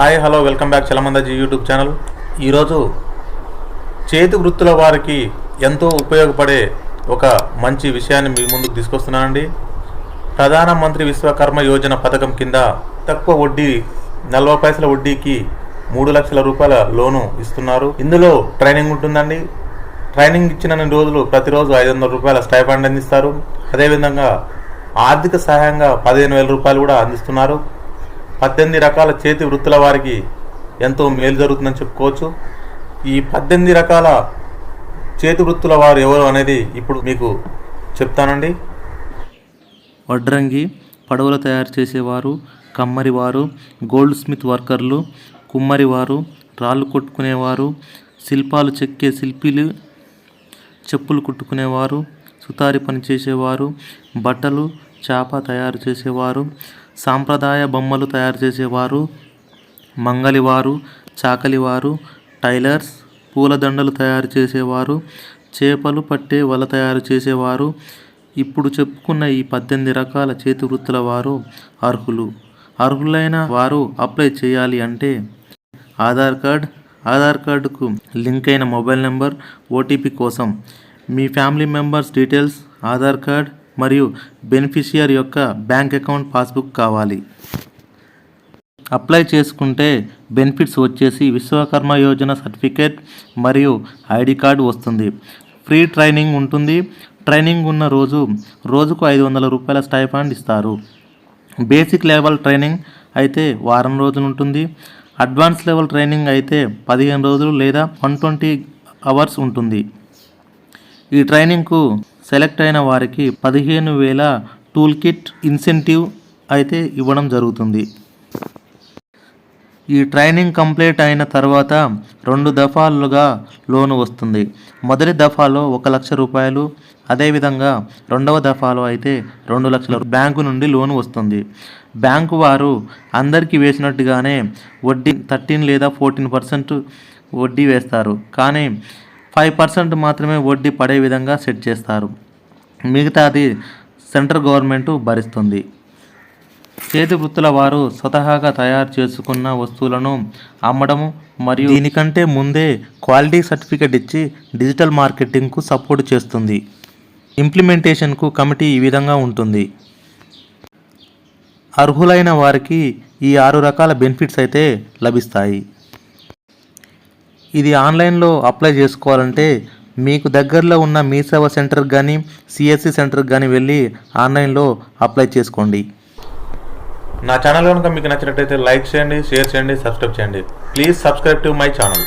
Hi hello welcome back Chalamandaji YouTube channel ఈరోజు చేతి వృత్తుల వారికి ఎంతో ఉపయోగపడే ఒక మంచి విషయాన్ని మీ ముందుకు తీసుకొస్తున్నానండి. ప్రధానమంత్రి విశ్వకర్మ యోజన పథకం కింద తక్కువ వడ్డీ నలభై పైసల వడ్డీకి మూడు లక్షల రూపాయల లోను ఇస్తున్నారు. ఇందులో ట్రైనింగ్ ఉంటుందండి. ట్రైనింగ్ ఇచ్చిన రోజులు ప్రతిరోజు ఐదు వందల రూపాయల స్టైఫండ్ అందిస్తారు. అదేవిధంగా ఆర్థిక సహాయంగా పదిహేను వేల రూపాయలు కూడా అందిస్తున్నారు. పద్దెనిమిది రకాల చేతి వృత్తుల వారికి ఎంతో మేలు జరుగుతుందని చెప్పుకోవచ్చు. ఈ పద్దెనిమిది రకాల చేతి వృత్తుల వారు ఎవరు అనేది ఇప్పుడు మీకు చెప్తానండి. వడ్రంగి పడవలు తయారు చేసేవారు కమ్మరివారు గోల్డ్ స్మిత్ వర్కర్లు కుమ్మరివారు రాళ్ళు కొట్టుకునేవారు శిల్పాలు చెక్కే శిల్పిలు చెప్పులు కుట్టుకునేవారు సుతారి పని చేసేవారు బట్టలు చేప తయారు చేసేవారు సాంప్రదాయ బొమ్మలు తయారు చేసేవారు మంగలివారు చాకలివారు టైలర్స్ పూలదండలు తయారు చేసేవారు చేపలు పట్టే వల తయారు చేసేవారు. ఇప్పుడు చెప్పుకున్న ఈ పద్దెనిమిది రకాల చేతి వృత్తుల వారు అర్హులు. అర్హులైన వారు అప్లై చేయాలి అంటే ఆధార్ కార్డ్ ఆధార్ కార్డుకు లింక్ అయిన మొబైల్ నెంబర్ ఓటీపీ కోసం. మీ family members details Aadhaar card మరియు బెనిఫిషియర్ యొక్క బ్యాంక్ అకౌంట్ పాస్బుక్ కావాలి. అప్లై చేసుకుంటే బెనిఫిట్స్ వచ్చేసి విశ్వకర్మ యోజన సర్టిఫికేట్ మరియు ఐడి కార్డు వస్తుంది. ఫ్రీ ట్రైనింగ్ ఉంటుంది. ట్రైనింగ్ ఉన్న రోజు రోజుకు ఐదు వందల రూపాయల స్టైఫండ్ ఇస్తారు. బేసిక్ లెవెల్ ట్రైనింగ్ అయితే వారం రోజులు ఉంటుంది. అడ్వాన్స్ లెవెల్ ట్రైనింగ్ అయితే పదిహేను రోజులు లేదా వన్ ట్వంటీ అవర్స్ ఉంటుంది. ఈ ట్రైనింగ్కు సెలెక్ట్ అయిన వారికి పదిహేను వేల టూల్ కిట్ ఇన్సెంటివ్ అయితే ఇవ్వడం జరుగుతుంది. ఈ ట్రైనింగ్ కంప్లీట్ అయిన తర్వాత రెండు దఫాలుగా లోను వస్తుంది. మొదటి దఫాలో ఒక లక్ష రూపాయలు అదేవిధంగా రెండవ దఫాలో అయితే రెండు లక్షల బ్యాంకు నుండి లోన్ వస్తుంది. బ్యాంకు వారు అందరికీ వేసినట్టుగానే వడ్డీ థర్టీన్ లేదా ఫోర్టీన్ పర్సెంట్ వడ్డీ వేస్తారు. కానీ ఫైవ్ పర్సెంట్ మాత్రమే వడ్డీ పడే విధంగా సెట్ చేస్తారు. మిగతాది సెంట్రల్ గవర్నమెంట్ భరిస్తుంది. చేతి వృత్తుల వారు స్వతహాగా తయారు చేసుకున్న వస్తువులను అమ్మడము మరియు దీనికంటే ముందే క్వాలిటీ సర్టిఫికేట్ ఇచ్చి డిజిటల్ మార్కెటింగ్కు సపోర్ట్ చేస్తుంది. ఇంప్లిమెంటేషన్కు కమిటీ ఈ విధంగా ఉంటుంది. అర్హులైన వారికి ఈ ఆరు రకాల బెనిఫిట్స్ అయితే లభిస్తాయి. ఇది ఆన్లైన్లో అప్లై చేసుకోవాలంటే మీకు దగ్గరలో ఉన్న మీ సేవ సెంటర్కి కానీ సిఎస్సి సెంటర్కి కానీ వెళ్ళి ఆన్లైన్లో అప్లై చేసుకోండి. నా ఛానల్ కనుక మీకు నచ్చినట్టయితే లైక్ చేయండి షేర్ చేయండి సబ్స్క్రైబ్ చేయండి. Please subscribe to my channel.